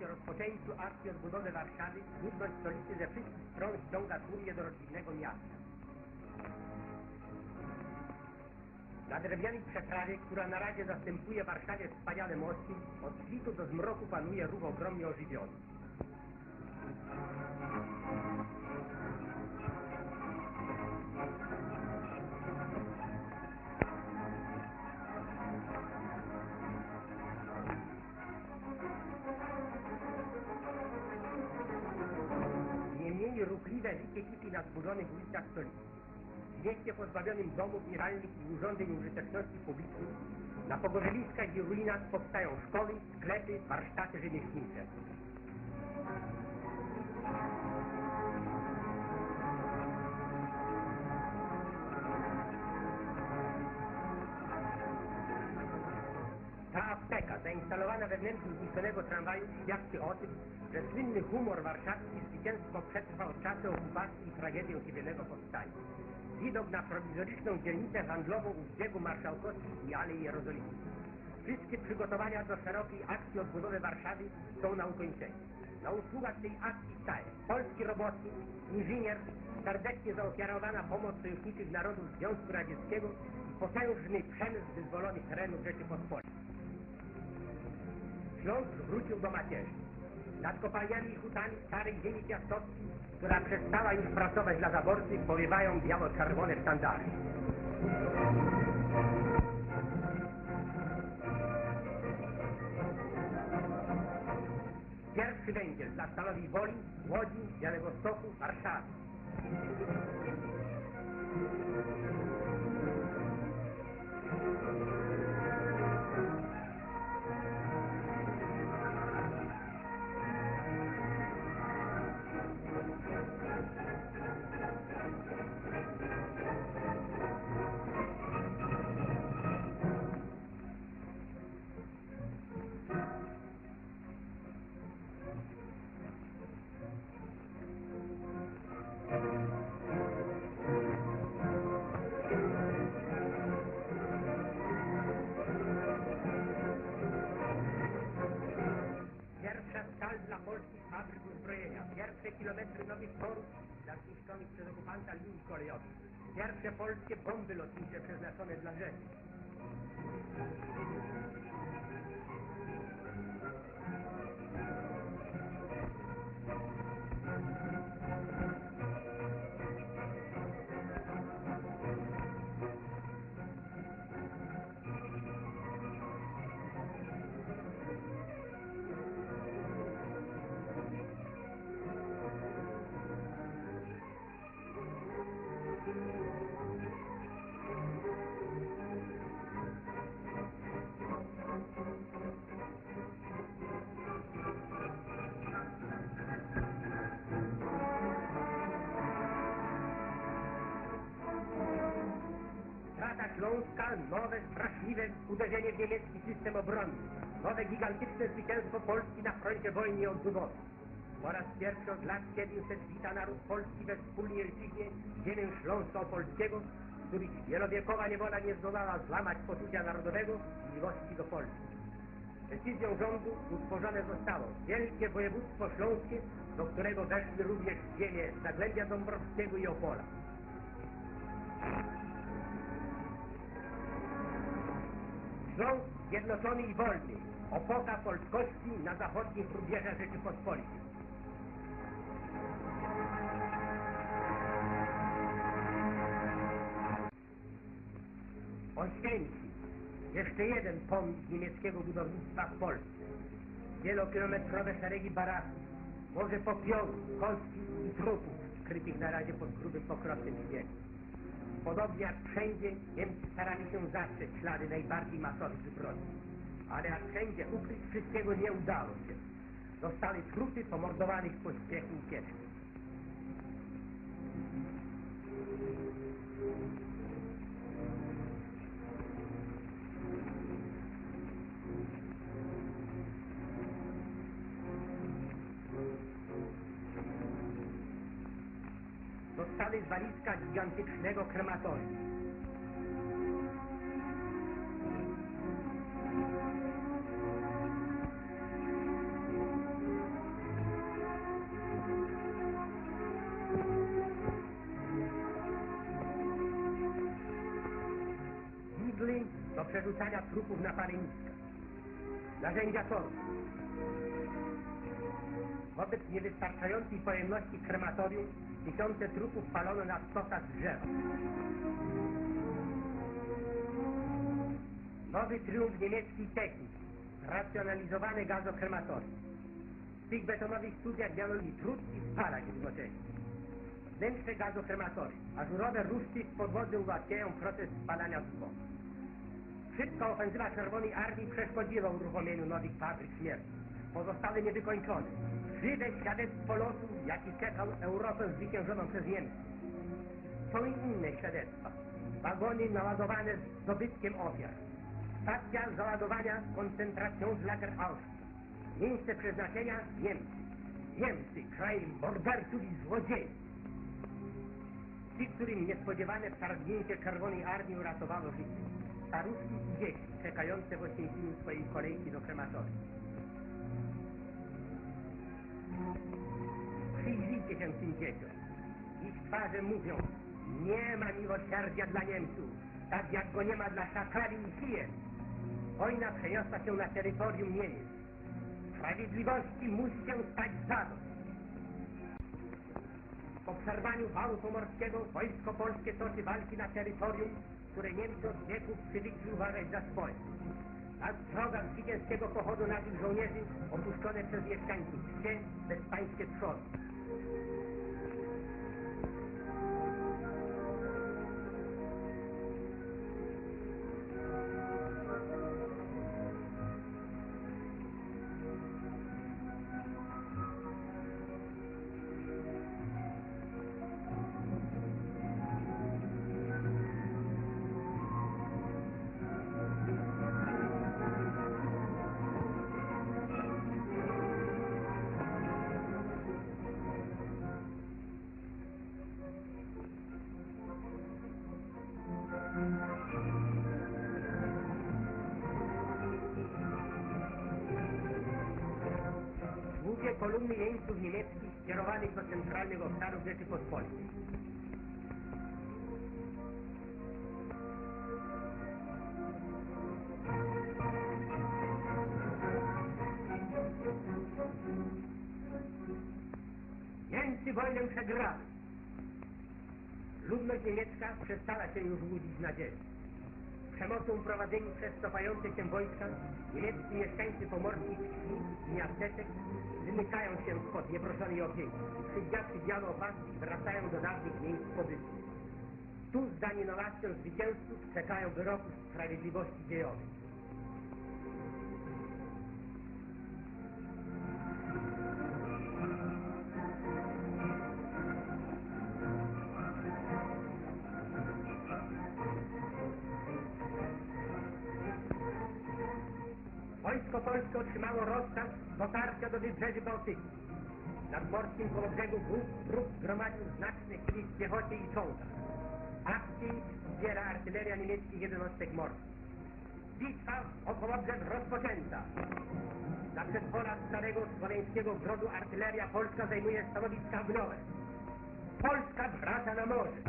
Na wieści o rozpoczęciu akcji odbudowy Warszawy ludność stolicy ze wszystkich stron ściąga tłumnie do rodzinnego miasta. Na drewnianej przeprawie, która na razie zastępuje Warszawie wspaniale mosty, od świtu do zmroku panuje ruch ogromnie ożywiony. Kipi na zburzonych ulicach stolicy. W mieście pozbawionym domów, miralnych i urządzeń użyteczności publicznej, na pogorzewiskach i ruinach powstają szkoły, sklepy, warsztaty rzemieślnicze. Zainstalowana we wnętrzu zniszczonego tramwaju świadczy o tym, że słynny humor warszawski zwycięstwo przetrwał czasy okupacji i tragedię cywilnego powstania. Widok na prowizoryczną dzielnicę handlową u brzegu marszałkowskich i Alei Jerozolimskiej. Wszystkie przygotowania do szerokiej akcji odbudowy Warszawy są na ukończeniu. Na usługach tej akcji staje polski robotnik, inżynier, serdecznie zaofiarowana pomoc sojuszniczych narodów Związku Radzieckiego i potężny przemysł wyzwolonych terenów Rzeczypospolitej. Śląsk wrócił do macierzy. Nad kopalniami i hutami starej ziemi piastowskiej, która przestała już pracować dla zaborcy, powiewają biało-czerwone sztandary. Pierwszy węgiel dla Stalowej Woli, Łodzi, Białegostoku, Warszawy. Torów zniszczonych przez okupanta linii kolejowych. Pierwsze polskie bomby lotnicze przeznaczone dla rzeki. Nowe, straszliwe uderzenie w niemiecki system obronny, nowe gigantyczne zwycięstwo Polski na froncie wojny odbudowy. Po raz pierwszy od lat 700 wita naród polski we wspólnej ojczyźnie ziemię Śląska Opolskiego, których wielowiekowa niewola nie zdołała złamać poczucia narodowego i miłości do Polski. Decyzją rządu utworzone zostało Wielkie Województwo Śląskie, do którego weszły również ziemie Zagłębia Dąbrowskiego i Opola. Śląsk zjednoczony i wolny, opoka polskości na zachodnich rubieżach Rzeczypospolitej. Oświęcim, jeszcze jeden pomnik niemieckiego budownictwa w Polsce. Wielokilometrowe szeregi baraków, morze popiołu, kości i trupów skrytych na razie pod grubym pokrotem śniegu. Podobnie jak wszędzie, Niemcy starali się zatrzeć ślady najbardziej masowych zbrodni. Ale jak wszędzie ukryć wszystkiego nie udało się. Zostały trupy pomordowanych w pośpiechu ucieczki. jest walizka gigantycznego krematorium. Igly do przerzucania trupów na paleniska. Narzędzia torów. Wobec niewystarczającej pojemności krematorium tysiące trupów palono na stosach drzewa. Nowy triumf niemieckiej techniki. Racjonalizowane gazokrematorium. W tych betonowych studiach miano i trud i spalać równocześnie. Wnętrze gazokrematorium. Ażurowe ruszki z podwody ułatwiają proces spalania zwłok. Szybka ofensywa Czerwonej Armii przeszkodziła uruchomieniu nowych fabryk śmierci. Pozostale niewykończone. Żywe świadectwo losu, jaki czekał Europę zwyciężoną przez Niemcy. Są inne świadectwa. Wagony naładowane dobytkiem ofiar. Stacja załadowania koncentracją z Lager Auschwitz. Miejsce przeznaczenia Niemcy. Niemcy, kraj morderców i złodziei. Ci, którym niespodziewane wtargnięcie Czerwonej Armii uratowało życie. Staruszki i dzieci czekające w Oświęcimiu swojej kolejki do krematorium. Przyjrzyjcie się tym dzieciom. Ich twarze mówią, nie ma miłosierdzia dla Niemców, tak jak go nie ma dla szakali i hien. Wojna przeniosła się na terytorium Niemiec. Sprawiedliwości musi się stać zadość. Po przerwaniu wału pomorskiego wojsko polskie toczy walki na terytorium, które Niemcy od wieków przywykli uważać za swoje. A droga zwycięskiego pochodu naszych żołnierzy opuszczone przez mieszkańców wsie bezpańskie trzody. Kolumny jeńców niemieckich skierowanych do centralnych obszarów Rzeczypospolitej. Niemcy wojnę przegrały. Ludność niemiecka przestała się już łudzić nadzieją. Przemocą prowadzeni przez cofające się wojska niemieccy mieszkańcy pomorskich wsi i miasteczek wymykają się spod nieproszonej opieki i przywdziawszy białe opaski wracają do dawnych miejsc pobytu. Tu z daninowacją zwycięzców czekają wyroków sprawiedliwości dziejowej. Wojsko polskie otrzymało rozkaz dotarcia do wybrzeży Bałtyku. Nad morskim koło brzegu Bóg trup zgromadził znaczny siły w piechocie i czołgach. Akcji wspiera artyleria niemieckich jednostek morskich. Bitwa o Kołobrzeg rozpoczęta. Na przedpolach starego słowiańskiego grodu artyleria polska zajmuje stanowiska ognowe. Polska wraca na morze.